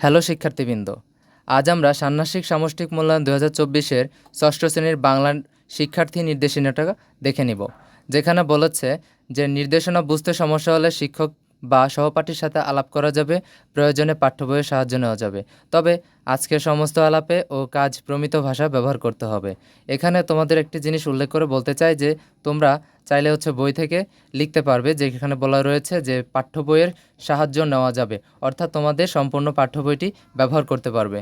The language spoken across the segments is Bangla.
হ্যালো শিক্ষার্থীবৃন্দ, আজ আমরা ষান্মাসিক সামষ্টিক মূল্যায়ন দু হাজার চব্বিশের ষষ্ঠ শ্রেণির বাংলা শিক্ষার্থী নির্দেশনাটা দেখে নিব, যেখানে বলেছে যে নির্দেশনা বুঝতে সমস্যা হলে শিক্ষক বা সহপাঠীর সাথে আলাপ করা যাবে, প্রয়োজনে পাঠ্য বইয়ের সাহায্য নেওয়া যাবে। তবে আজকের সমস্ত আলাপে ও কাজ প্রমিত ভাষা ব্যবহার করতে হবে। এখানে তোমাদের একটি জিনিস উল্লেখ করে বলতে চাই যে, তোমরা চাইলে হচ্ছে বই থেকে লিখতে পারবে যেখানে বলা রয়েছে যে পাঠ্য বইয়ের সাহায্য নেওয়া যাবে, অর্থাৎ তোমাদের সম্পূর্ণ পাঠ্য বইটি ব্যবহার করতে পারবে।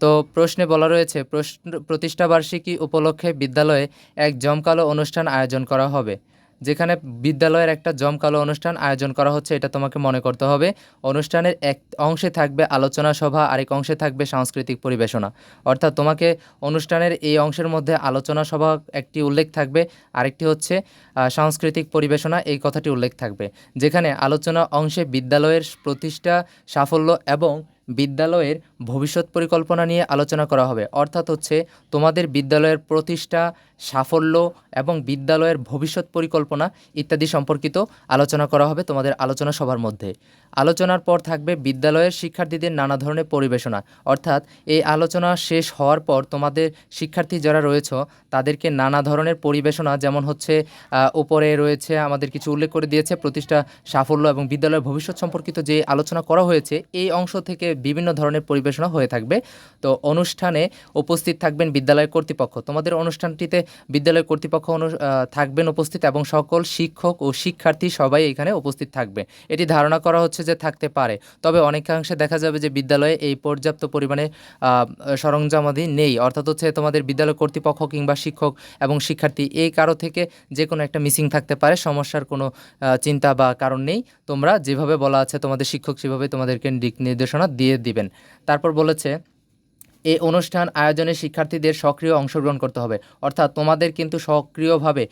তো প্রশ্নে বলা রয়েছে, প্রশ্ন, প্রতিষ্ঠাবার্ষিকী উপলক্ষে বিদ্যালয়ে এক জমকালো অনুষ্ঠান আয়োজন করা হবে। যেখানে বিদ্যালয়ের একটা জমকালো অনুষ্ঠান আয়োজন করা হচ্ছে, এটা তোমাকে মনে করতে হবে। অনুষ্ঠানের এক অংশে থাকবে আলোচনা সভা, আরেক অংশে থাকবে সাংস্কৃতিক পরিবেশনা। অর্থাৎ তোমাকে অনুষ্ঠানের এই অংশের মধ্যে আলোচনা সভা একটি উল্লেখ থাকবে, আরেকটি হচ্ছে সাংস্কৃতিক পরিবেশনা, এই কথাটি উল্লেখ থাকবে। যেখানে আলোচনা অংশে বিদ্যালয়ের প্রতিষ্ঠা, সাফল্য এবং বিদ্যালয়ের ভবিষ্যৎ পরিকল্পনা নিয়ে আলোচনা করা হবে। অর্থাৎ হচ্ছে তোমাদের বিদ্যালয়ের প্রতিষ্ঠা, সাফল্য এবং বিদ্যালয়ের ভবিষ্যৎ পরিকল্পনা ইত্যাদি সম্পর্কিত আলোচনা করা হবে তোমাদের আলোচনা সভার মধ্যে। আলোচনার পর থাকবে বিদ্যালয়ের শিক্ষার্থীদের নানা ধরনের পরিবেশনা। অর্থাৎ এই আলোচনা শেষ হওয়ার পর তোমাদের শিক্ষার্থী যারা রয়েছে, তাদেরকে নানা ধরনের পরিবেশনা যেমন হচ্ছে উপরে রয়েছে আমাদের কিছু উল্লেখ করে দিয়েছে, প্রতিষ্ঠা, সাফল্য এবং বিদ্যালয়ের ভবিষ্যৎ সম্পর্কিত যে আলোচনা করা হয়েছে, এই অংশ থেকে বিভিন্ন ধরনের পরিবেশনা হয়ে থাকবে। তো অনুষ্ঠানে উপস্থিত থাকবেন বিদ্যালয় কর্তৃপক্ষ। তোমাদের অনুষ্ঠানটিতে বিদ্যালয় কর্তৃপক্ষ থাকবেন উপস্থিত এবং সকল শিক্ষক ও শিক্ষার্থী সবাই এখানে উপস্থিত থাকবে। এটি ধারণা করা হচ্ছে যে থাকতে পারে। তবে অনেকাংশে দেখা যাবে যে বিদ্যালয়ে এই পর্যাপ্ত পরিমাণে সরঞ্জামাদি নেই। অর্থাৎ হচ্ছে তোমাদের বিদ্যালয় কর্তৃপক্ষ কিংবা শিক্ষক এবং শিক্ষার্থী এই কারও থেকে যে কোনো একটা মিসিং থাকতে পারে। সমস্যার কোনো চিন্তা বা কারণ নেই। তোমরা যেভাবে বলা আছে তোমাদের শিক্ষক সেভাবে তোমাদেরকে দিক নির্দেশনা দিয়ে দিবেন। তারপর বলেছে এই অনুষ্ঠান আয়োজনে শিক্ষার্থীদের সক্রিয় অংশগ্রহণ করতে হবে। অর্থাৎ তোমাদের কিন্তু সক্রিয়ভাবে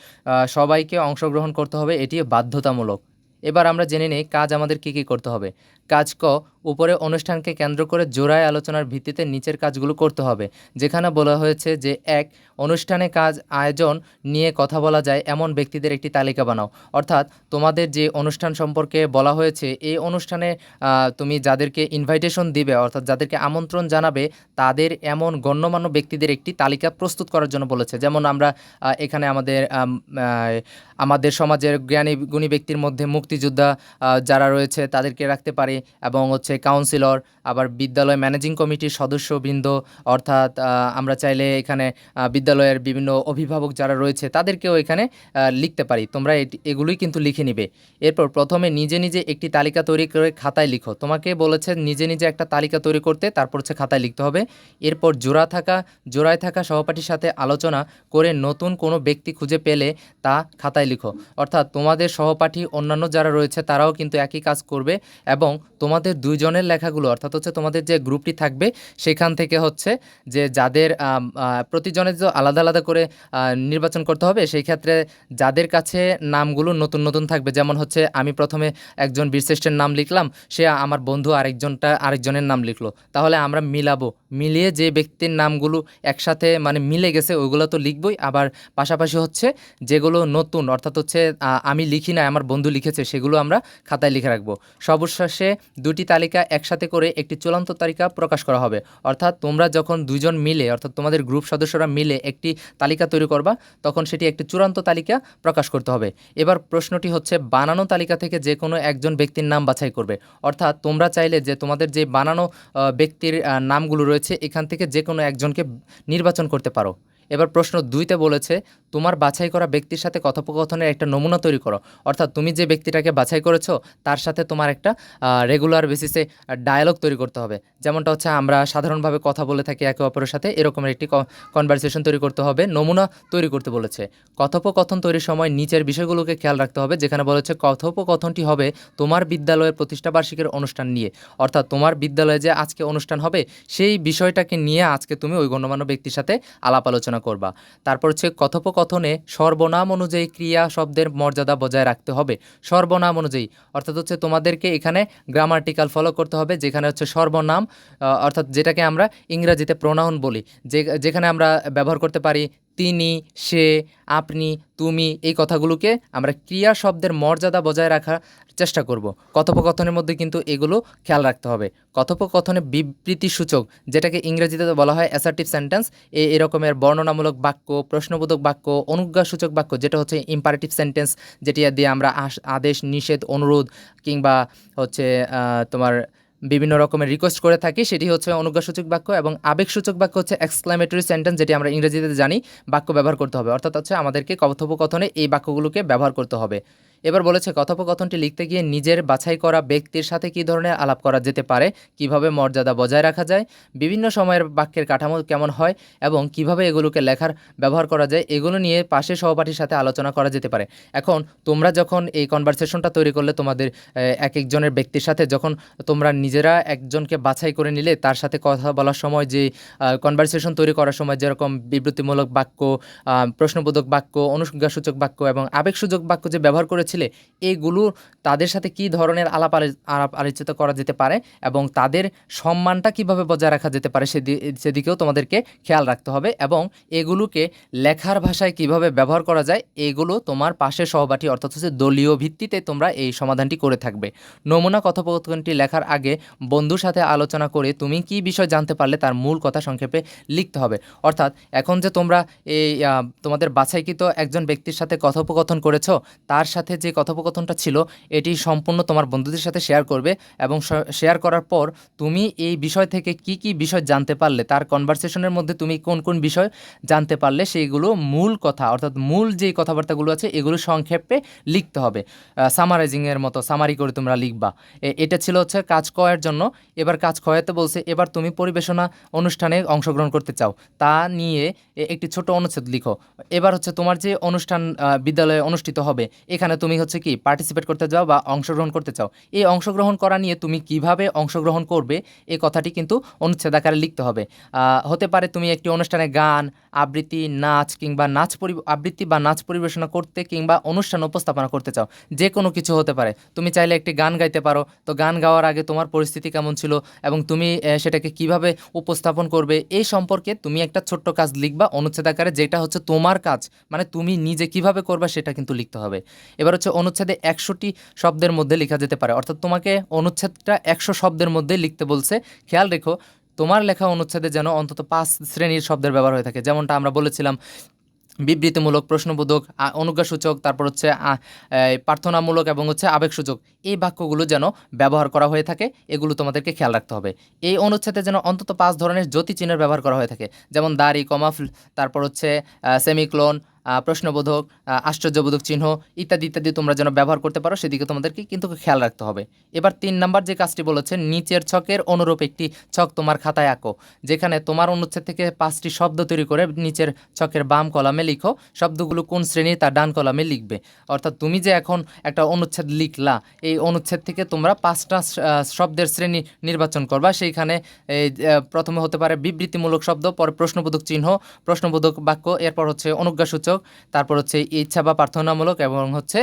সবাইকে অংশগ্রহণ করতে হবে। এটি বাধ্যতামূলক। এবার আমরা জেনে নিই কাজ আমাদের কী কী করতে হবে। কাজ ক, উপরে অনুষ্ঠানকে কেন্দ্র করে জোড়ায় আলোচনার ভিত্তিতে নিচের কাজগুলো করতে হবে। যেখানে বলা হয়েছে যে, এক, অনুষ্ঠানে কাজ, আয়োজন নিয়ে কথা বলা যায়, এমন ব্যক্তিদের একটি তালিকা বানাও। অর্থাৎ, তোমাদের যে অনুষ্ঠান সম্পর্কে বলা হয়েছে, এই অনুষ্ঠানে তুমি যাদেরকে ইনভাইটেশন দিবে, অর্থাৎ যাদেরকে আমন্ত্রণ জানাবে, তাদের এমন গণ্যমান্য ব্যক্তিদের একটি তালিকা প্রস্তুত করার জন্য বলেছে। যেমন আমরা এখানে আমাদের আমাদের সমাজের জ্ঞানী, গুণী ব্যক্তির মধ্যে মুক্তিযোদ্ধা যারা রয়েছে, তাদেরকে রাখতে পারি। এবং হচ্ছে কাউন্সিলর আবার বিদ্যালয় ম্যানেজিং কমিটির সদস্যবৃন্দ, অর্থাৎ আমরা চাইলে এখানে বিদ্যালয়ের বিভিন্ন অভিভাবক যারা রয়েছে, তাদেরকেও এখানে লিখতে পারি। তোমরা এগুলোই কিন্তু লিখে নিবে। এরপর প্রথমে নিজে নিজে একটি তালিকা তৈরি করে খাতায় লিখো। তোমাকে বলেছে নিজে নিজে একটা তালিকা তৈরি করতে, তারপর হচ্ছে খাতায় লিখতে হবে। এরপর জোড়া থাকা, জোড়ায় থাকা সহপাঠীর সাথে আলোচনা করে নতুন কোনো ব্যক্তি খুঁজে পেলে তা খাতায় লিখো। অর্থাৎ তোমাদের সহপাঠী, অন্যান্য যারা রয়েছে, তারাও কিন্তু একই কাজ করবে এবং তোমাদের দুইজনের লেখাগুলো, অর্থাৎ হচ্ছে তোমাদের যে গ্রুপটি থাকবে, সেখান থেকে হচ্ছে যে যাদের প্রতিজনের যে আলাদা আলাদা করে নির্বাচন করতে হবে, সেই ক্ষেত্রে যাদের কাছে নামগুলো নতুন নতুন থাকবে, যেমন হচ্ছে আমি প্রথমে একজন বীরশ্রেষ্ঠের নাম লিখলাম, সে আমার বন্ধু আরেকজনটা আরেকজনের নাম লিখলো। তাহলে আমরা মিলাবো। মিলিয়ে যে ব্যক্তির নামগুলো একসাথে মানে মিলে গেছে, ওইগুলো তো লিখবই। আবার পাশাপাশি হচ্ছে যেগুলো নতুন, অর্থাৎ হচ্ছে আমি লিখি না আমার বন্ধু লিখেছে, সেগুলো আমরা খাতায় লিখে রাখব। সর্বশেষে দুটি তালিকা একসাথে করে একটি চূড়ান্ত তালিকা প্রকাশ করা হবে। অর্থাৎ তোমরা যখন দুজন মিলে, অর্থাৎ তোমাদের গ্রুপ সদস্যরা মিলে একটি তালিকা তৈরি করবা, তখন সেটি একটি চূড়ান্ত তালিকা প্রকাশ করতে হবে। এবার প্রশ্নটি হচ্ছে, বানানো তালিকা থেকে যে কোনো একজন ব্যক্তির নাম বাছাই করবে। অর্থাৎ তোমরা চাইলে যে তোমাদের যে বানানো ব্যক্তির নামগুলো রয়েছে, এখান থেকে যে কোনো একজনকে নির্বাচন করতে পারো। এবার প্রশ্ন দুইতে বলেছে, তোমার বাছাই করা ব্যক্তির সাথে কথোপকথনের একটা নমুনা তৈরি করো। অর্থাৎ তুমি যে ব্যক্তিটাকে বাছাই করেছ, তার সাথে তোমার একটা রেগুলার বেসিসে ডায়ালগ তৈরি করতে হবে। যেমনটা হচ্ছে আমরা সাধারণভাবে কথা বলে থাকি একে অপরের সাথে, এরকমের একটি কনভারসেশন তৈরি করতে হবে, নমুনা তৈরি করতে বলেছে। কথোপকথন তৈরির সময় নিচের বিষয়গুলোকে খেয়াল রাখতে হবে, যেখানে বলেছে, কথোপকথনটি হবে তোমার বিদ্যালয়ের প্রতিষ্ঠাবার্ষিকীর অনুষ্ঠান নিয়ে। অর্থাৎ তোমার বিদ্যালয়ে যে আজকে অনুষ্ঠান হবে, সেই বিষয়টাকে নিয়ে আজকে তুমি ওই গণ্যমান্য ব্যক্তির সাথে আলাপ আলোচনা করবা। তারপর হচ্ছে কথোপকথনে সর্বনাম অনুযায়ী ক্রিয়া শব্দের মর্যাদা বজায় রাখতে হবে। সর্বনাম অনুযায়ী। অর্থাৎ হচ্ছে তোমাদেরকে এখানে গ্রামার্টিক্যাল ফলো করতে হবে, যেখানে হচ্ছে সর্বনাম অর্থাৎ যেটাকে আমরা ইংরাজিতে প্রোনাউন বলি, যে, যেখানে আমরা ব্যবহার করতে পারি তিনি, সে, আপনি, তুমি এই কথাগুলোকে আমরা ক্রিয়া শব্দের মর্যাদা বজায় রাখার চেষ্টা করব। কথোপকথনের মধ্যে কিন্তু এগুলো খেয়াল রাখতে হবে। কথোপকথনে বিবৃতি সূচক যেটাকে ইংরেজিতে বলা হয় অ্যাসার্টিভ সেন্টেন্স এ এরকমের বর্ণনামূলক বাক্য, প্রশ্নবোধক বাক্য, অনুজ্ঞাসূচক বাক্য, যেটা হচ্ছে ইম্পারেটিভ সেন্টেন্স যেটি দিয়ে আমরা আদেশ, নিষেধ, অনুরোধ, কিংবা হচ্ছে তোমার বিভিন্ন রকমের রিকোয়েস্ট করে থাকি, সেটি হচ্ছে অনুজ্ঞাসূচক বাক্য এবং আবেগসূচক বাক্য হচ্ছে এক্সক্লামেটরি সেন্টেন্স যেটি আমরা ইংরেজিতে জানি বাক্য ব্যবহার করতে হবে। অর্থাৎ হচ্ছে আমাদেরকে কথোপকথনে এই বাক্যগুলোকে ব্যবহার করতে হবে। এবার বলেছে, কথোপকথনটি লিখতে গিয়ে নিজের বাছাই করা ব্যক্তির সাথে কী ধরনের আলাপ করা যেতে পারে? কীভাবে মর্যাদা বজায় রাখা যায়? বিভিন্ন সময়ের বাক্যের কাঠামো কেমন হয়? এবং কীভাবে এগুলোকে লেখার ব্যবহার করা যায়? এগুলো নিয়ে পাশে সহপাঠীর সাথে আলোচনা করা যেতে পারে। এখন তোমরা যখন এই কনভারসেশনটা তৈরি করলে তোমাদের এক একজনের ব্যক্তির সাথে, যখন তোমরা নিজেরা একজনকে বাছাই করে নিলে, তার সাথে কথা বলার সময় যে কনভারসেশন তৈরি করার সময় যেরকম বিবৃতিমূলক বাক্য প্রশ্নবোধক বাক্য, অনুজ্ঞাসূচক বাক্য এবং আবেগসূচক বাক্য যে ব্যবহার করেছিলে এইগুলো তাদের সাথে কী ধরনের আলাপ আলো- আলাপ আলোচিত করা যেতে পারে এবং তাদের সম্মানটা কীভাবে বজায় রাখা যেতে পারে সেদি- সেদিকেও তোমাদেরকে খেয়াল রাখতে হবে এবং এগুলোকে লেখার ভাষায় কীভাবে ব্যবহার করা যায়, এগুলো তোমার পাশে সহপাঠী, অর্থাৎ হচ্ছে দলীয় ভিত্তিতে তোমরা এই সমাধানটি করে থাকবে। নমুনা কথোপকথনটি লেখার আগে বন্ধুর সাথে আলোচনা করে তুমি কি বিষয় জানতে পারলে তার মূল কথা সংক্ষেপে লিখতে হবে। অর্থাৎ এখন যে তোমরা এই তোমাদের বাছাইকৃত একজন ব্যক্তির সাথে কথোপকথন করেছ, তার সাথে যে কথোপকথনটা ছিল, এটি সম্পূর্ণ তোমার বন্ধুদের সাথে শেয়ার করবে এবং শেয়ার করার পর তুমি এই বিষয় থেকে কি কি বিষয় জানতে পারলে, তার কনভারসেশনের মধ্যে তুমি কোন কোন বিষয় জানতে পারলে সেইগুলো মূল কথা, অর্থাৎ মূল যে কথাবার্তাগুলো আছে এগুলো সংক্ষেপে লিখতে হবে। সামারাইজিংয়ের মতো সামারি করে তোমরা লিখবা। এটা ছিল হচ্ছে কাজ করার জন্য। এবার কাজ কয়াতে বলছে, এবার তুমি পরিবেশনা অনুষ্ঠানে অংশগ্রহণ করতে চাও। তা নিয়ে একটি ছোট অনুচ্ছেদ লিখো। এবার হচ্ছে তোমার যে অনুষ্ঠান বিদ্যালয়ে অনুষ্ঠিত হবে, এখানে তুমি হচ্ছে কি পার্টিসিপেট করতে চাও বা অংশগ্রহণ করতে চাও, এই অংশগ্রহণ করা নিয়ে তুমি কীভাবে অংশগ্রহণ করবে এ কথাটি কিন্তু অনুচ্ছেদ আকারে লিখতে হবে। হতে পারে তুমি একটি অনুষ্ঠানে গান আবৃত্তি, নাচ কিংবা নাচ পরি, আবৃত্তি বা নাচ পরিবেশনা করতে কিংবা অনুষ্ঠান উপস্থাপনা করতে চাও, যে কোনো কিছু হতে পারে। তুমি চাইলে একটি গান গাইতে পারো। তো গান গাওয়ার আগে তোমার পরিস্থিতি কেমন ছিল এবং তুমি সেটাকে কীভাবে উপস্থাপন করবে, এই সম্পর্কে তুমি একটা ছোট্ট কাজ লিখবা। অনুচ্ছেদ আকারে যেটা হচ্ছে তোমার কাজ মানে তুমি নিজে কীভাবে করবা সেটা কিন্তু লিখতে হবে। এবার হচ্ছে অনুচ্ছেদে একশোটি শব্দের মধ্যে লেখা যেতে পারে। অর্থাৎ তোমাকে অনুচ্ছেদটা একশো শব্দের মধ্যে লিখতে বলছে। খেয়াল রেখো তোমার লেখা অনুচ্ছেদে যেন অন্তত পাঁচ শ্রেণির শব্দের ব্যবহার হয়ে থাকে। যেমনটা আমরা বলেছিলাম, বিবৃতিমূলক, প্রশ্নবোধক অনুজ্ঞাসূচক, তারপর হচ্ছে প্রার্থনামূলক এবং হচ্ছে আবেগসূচক, এই বাক্যগুলো যেন ব্যবহার করা হয়ে থাকে, এগুলো তোমাদেরকে খেয়াল রাখতে হবে। এই অনুচ্ছেদে যেন অন্তত পাঁচ ধরনের জ্যোতি চিহ্নের ব্যবহার করা হয়ে থাকে, যেমন দাড়ি কমাফল তারপর হচ্ছে সেমিক্লোন প্রশ্নবোধক আশ্চর্যবোধক চিহ্ন ইত্যাদি ইত্যাদি তোমরা যেন ব্যবহার করতে পারো সেদিকে তোমাদেরকে কিন্তু খেয়াল রাখতে হবে। এবার তিন নাম্বার যে কাজটি বলেছে নিচের ছকের অনুরূপ একটি ছক তোমার খাতায় আঁকো, যেখানে তোমার অনুচ্ছেদ থেকে পাঁচটি শব্দ তৈরি করে নিচের ছকের বাম কলামে লিখো, শব্দগুলো কোন শ্রেণির তা ডান কলামে লিখবে। অর্থাৎ তুমি যে এখন একটা অনুচ্ছেদ লিখলা, এই অনুচ্ছেদ থেকে তোমরা পাঁচটা শব্দের শ্রেণি নির্বাচন করবা। সেইখানে প্রথমে হতে পারে বিবৃতিমূলক শব্দ, পরে প্রশ্নবোধক চিহ্ন, প্রশ্নবোধক বাক্য, এরপর হচ্ছে অনুজ্ঞাসূচক তারপর হচ্ছে ইচ্ছা বা প্রার্থনামূলক এবং হচ্ছে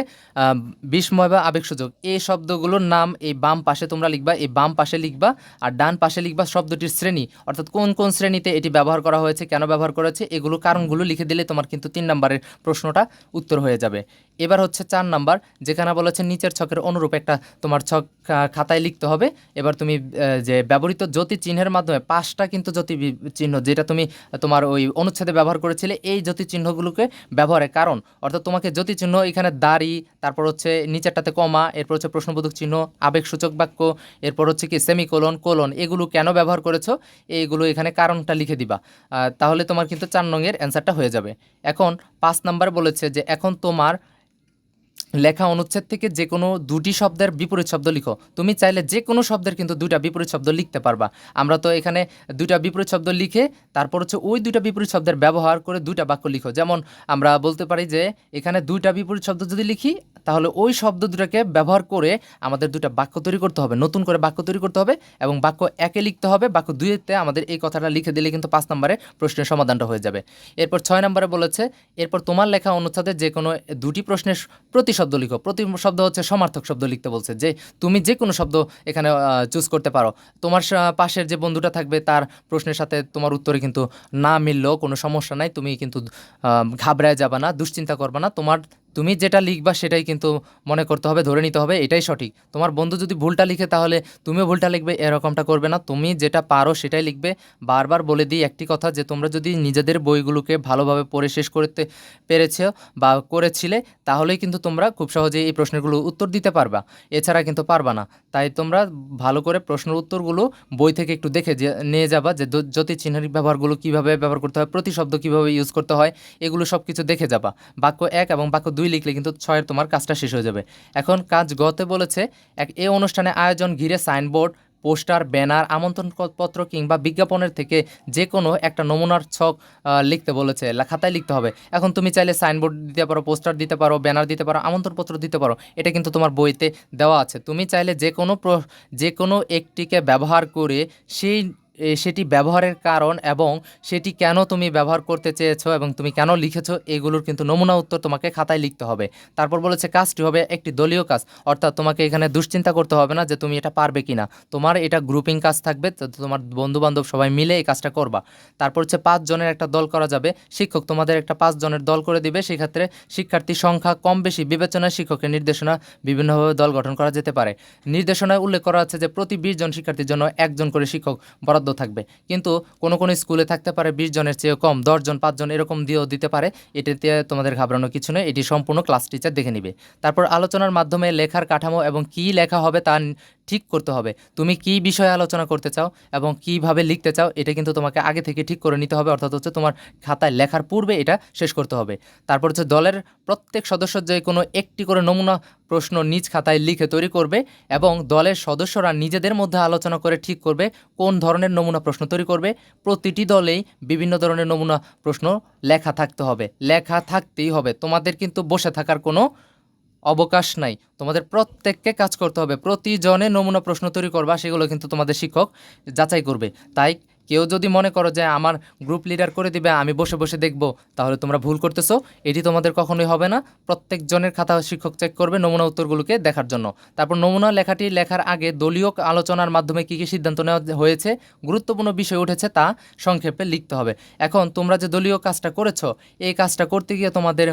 বিস্ময় বা আবেগসূচক এই শব্দগুলোর নাম এই বাম পাশে তোমরা লিখবা, এই বাম পাশে লিখবা আর ডান পাশে লিখবা শব্দটির শ্রেণি। অর্থাৎ কোন কোন শ্রেণীতে এটি ব্যবহার করা হয়েছে, কেন ব্যবহার করা হয়েছে, এগুলো কারণগুলো লিখে দিলে তোমার কিন্তু তিন নম্বরের প্রশ্নটা উত্তর হয়ে যাবে। এবার হচ্ছে চার নাম্বার, যেখানে বলেছে নিচের ছকের অনুরূপ একটা তোমার ছক খাতায় লিখতে হবে। এবার তুমি যে ব্যবহৃত জ্যোতি চিহ্নের মাধ্যমে পাঁচটা কিন্তু জ্যোতি চিহ্ন যেটা তুমি তোমার ওই অনুচ্ছেদে ব্যবহার করেছিলে, এই জ্যোতি চিহ্নগুলোকে ব্যবহারের কারণ, অর্থাৎ তোমাকে জ্যোতি চিহ্ন এখানে দাড়ি, তারপর হচ্ছে নিচেরটাতে কমা, এরপর হচ্ছে প্রশ্নবোধক চিহ্ন, আবেগসূচক বাক্য, এরপর হচ্ছে কি সেমিকোলন, কোলন, এগুলো কেন ব্যবহার করেছ? এইগুলো এখানে কারণটা লিখে দিবা। তাহলে তোমার কিন্তু চার নংয়ের অ্যান্সারটা হয়ে যাবে। এখন পাঁচ নাম্বার বলেছে যে এখন তোমার লেখা অনুচ্ছেদ থেকে যে কোনো দুটি শব্দের বিপরীত শব্দ লিখো। তুমি চাইলে যে কোনো শব্দের কিন্তু দুইটা বিপরীত শব্দ লিখতে পারবা। আমরা তো এখানে দুইটা বিপরীত শব্দ লিখে তারপর হচ্ছে ওই দুইটা বিপরীত শব্দের ব্যবহার করে দুইটা বাক্য লিখো। যেমন আমরা বলতে পারি যে, এখানে দুইটা বিপরীত শব্দ যদি লিখি, তাহলে ওই শব্দ দুটাকে ব্যবহার করে আমাদের দুটা বাক্য তৈরি করতে হবে। নতুন করে বাক্য তৈরি করতে হবে এবং বাক্য একে লিখতে হবে। বাক্য দুইতে আমাদের এই কথাটা লিখে দিলে কিন্তু পাঁচ নম্বরে প্রশ্নের সমাধানটা হয়ে যাবে। এরপর ছয় নম্বরে বলেছে, এরপর তোমার লেখা অনুচ্ছেদে যে কোনো দুটি প্রশ্নের প্রতি প্রতিশব্দ লিখো। প্রতি শব্দ হচ্ছে সমার্থক শব্দ লিখতে বলছে যে, তুমি যে কোনো শব্দ এখানে চুজ করতে পারো। তোমার পাশের যে বন্ধুটা থাকবে, তার প্রশ্নের সাথে তোমার উত্তরে কিন্তু না মিললেও কোনো সমস্যা নাই। তুমি কিন্তু ঘাবড়ায় যাবা না, দুশ্চিন্তা করবা না। তোমার তুমি যেটা লিখবা সেটাই কিন্তু মনে করতে হবে, ধরে নিতে হবে, এটাই সঠিক। তোমার বন্ধু যদি ভুলটা লিখে তাহলে তুমিও ভুলটা লিখবে, এরকমটা করবে না। তুমি যেটা পারো সেটাই লিখবে। বারবার বলে দিই একটি কথা যে, তোমরা যদি নিজেদের বইগুলোকে ভালোভাবে পড়ে শেষ করতে পেরেছ বা করেছিলে, তাহলেই কিন্তু তোমরা খুব সহজেই এই প্রশ্নগুলো উত্তর দিতে পারবা। এছাড়া কিন্তু পারবা না। তাই তোমরা ভালো করে প্রশ্নের উত্তরগুলো বই থেকে একটু দেখে যে, নিয়ে যাবা যে দ- জ্যোতি চিহ্নের ব্যবহারগুলো কীভাবে ব্যবহার করতে হয়, প্রতিশব্দ কীভাবে ইউজ করতে হয়, এগুলো সব কিছু দেখে যাবা। বাক্য এক এবং বাক্য দুই লিখলে কিন্তু ছয়ের তোমার কাজটা শেষ হয়ে যাবে। এখন কাজ গতে বলেছে, এক এ অনুষ্ঠানে আয়োজন ঘিরে সাইনবোর্ড, পোস্টার, ব্যানার, আমন্ত্রণপত্র কিংবা বিজ্ঞাপনের থেকে যে কোনো একটা নমুনার ছক লিখতে বলেছে খাতায় লিখতে হবে। এখন তুমি চাইলে সাইনবোর্ড দিতে পারো, পোস্টার দিতে পারো, ব্যানার দিতে পারো, আমন্ত্রণপত্র দিতে পারো, এটা কিন্তু তোমার বইতে দেওয়া আছে। তুমি চাইলে যে কোনো যে কোনো একটিকে ব্যবহার করে সেই সেটি ব্যবহারের কারণ এবং সেটি কেন তুমি ব্যবহার করতে চেয়েছো এবং তুমি কেন লিখেছো, এগুলোর কিন্তু নমুনা উত্তর তোমাকে খাতায় লিখতে হবে। তারপর বলেছে, কাজটি হবে একটি দলীয় কাজ। অর্থাৎ তোমাকে এখানে দুশ্চিন্তা করতে হবে না যে তুমি এটা পারবে কি না তোমার এটা গ্রুপিং কাজ থাকবে, তো তোমার বন্ধু বান্ধব সবাই মিলে এই কাজটা করবা। তারপর হচ্ছে, পাঁচ জনের একটা দল করা যাবে। শিক্ষক তোমাদের একটা পাঁচ জনের দল করে দিবে। সেক্ষেত্রে শিক্ষার্থীর সংখ্যা কম বেশি। বিবেচনায় শিক্ষকের নির্দেশনা বিভিন্নভাবে দল গঠন করা যেতে পারে। নির্দেশনায় উল্লেখ করা আছে যে, প্রতি বিশ জন শিক্ষার্থীর জন্য একজন করে শিক্ষক বরাদ্দ থাকবে। কিন্তু কোনো কোনো স্কুলে থাকতে পারে বিশ জনের চেয়ে কম দশজন পাঁচজন এরকম দিয়েও দিতে পারে। এটিতে তোমাদের ঘাবড়ানো কিছু নয়, এটি সম্পূর্ণ ক্লাস টিচার দেখে নিবে। তারপর আলোচনার মাধ্যমে লেখার কাঠামো এবং কী লেখা হবে তা ঠিক করতে হবে। তুমি কী বিষয়ে আলোচনা করতে চাও এবং কীভাবে লিখতে চাও, এটা কিন্তু তোমাকে আগে থেকে ঠিক করে নিতে হবে। অর্থাৎ হচ্ছে তোমার খাতায় লেখার পূর্বে এটা শেষ করতে হবে। তারপর হচ্ছে দলের প্রত্যেক সদস্য যে কোনো একটি করে নমুনা প্রশ্ন নিজ খাতায় লিখে তৈরি করবে এবং দলের সদস্যরা নিজেদের মধ্যে আলোচনা করে ঠিক করবে কোন ধরনের নমুনা প্রশ্ন তৈরি করবে। প্রতিটি দলেই বিভিন্ন ধরনের নমুনা প্রশ্ন লেখা থাকতে হবে। লেখা থাকতেই হবে। তোমাদের কিন্তু বসে থাকার কোনো অবকাশ নাই। তোমাদের প্রত্যেককে কাজ করতে হবে। প্রতিজনে নমুনা প্রশ্ন তৈরি করবা, সেগুলো কিন্তু তোমাদের শিক্ষক যাচাই করবে। তাই কেউ যদি মনে করো যে আমার গ্রুপ লিডার করে দিবে, আমি বসে বসে দেখব, তাহলে তোমরা ভুল করতেছো। এটি তোমাদের কখনোই হবে না। প্রত্যেকজনের খাতা শিক্ষক চেক করবে নমুনা উত্তরগুলোকে দেখার জন্য। তারপর নমুনা লেখাটি লেখার আগে দলীয় আলোচনার মাধ্যমে কী কী সিদ্ধান্ত নেওয়া হয়েছে, গুরুত্বপূর্ণ বিষয় উঠেছে তা সংক্ষেপে লিখতে হবে। এখন তোমরা যে দলীয় কাজটা করেছ, এই কাজটা করতে গিয়ে তোমাদের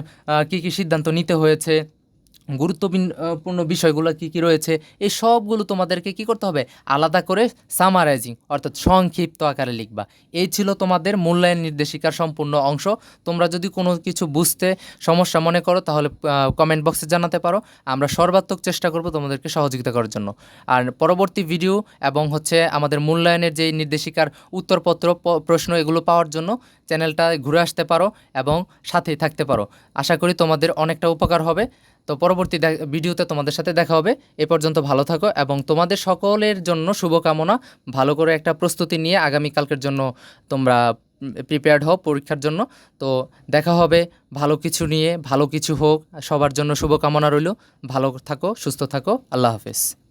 কী কী সিদ্ধান্ত নিতে হয়েছে? গুরুত্বপূর্ণ বিষয়গুলো কি কি রয়েছে, এই সবগুলো তোমাদেরকে কি করতে হবে? আলাদা করে সামারাইজিং অর্থাৎ সংক্ষিপ্ত আকারে লিখবা। এই ছিল তোমাদের মূল্যায়ন নির্দেশিকার সম্পূর্ণ অংশ। তোমরা যদি কোনো কিছু বুঝতে সমস্যা মনে করো, তাহলে কমেন্ট বক্সে জানাতে পারো। আমরা সর্বাত্মক চেষ্টা করব তোমাদেরকে সহযোগিতা করার জন্য। আর পরবর্তী ভিডিও এবং হচ্ছে আমাদের মূল্যায়নের যে নির্দেশিকার উত্তরপত্র প্রশ্ন, এগুলো পাওয়ার জন্য চ্যানেলটা ঘুরে আসতে পারো এবং সাথেই থাকতে পারো। আশা করি তোমাদের অনেকটা উপকার হবে। তো পরবর্তী ভিডিওতে তোমাদের সাথে দেখা হবে। এ পর্যন্ত ভালো থাকো এবং তোমাদের সকলের জন্য শুভকামনা। ভালো করে একটা প্রস্তুতি নিয়ে আগামীকালকের জন্য তোমরা প্রিপেয়ার্ড হও পরীক্ষার জন্য। তো দেখা হবে ভালো কিছু নিয়ে, ভালো কিছু হোক, সবার জন্য শুভকামনা রইল। ভালো থাকো, সুস্থ থাকো। আল্লাহ হাফেজ।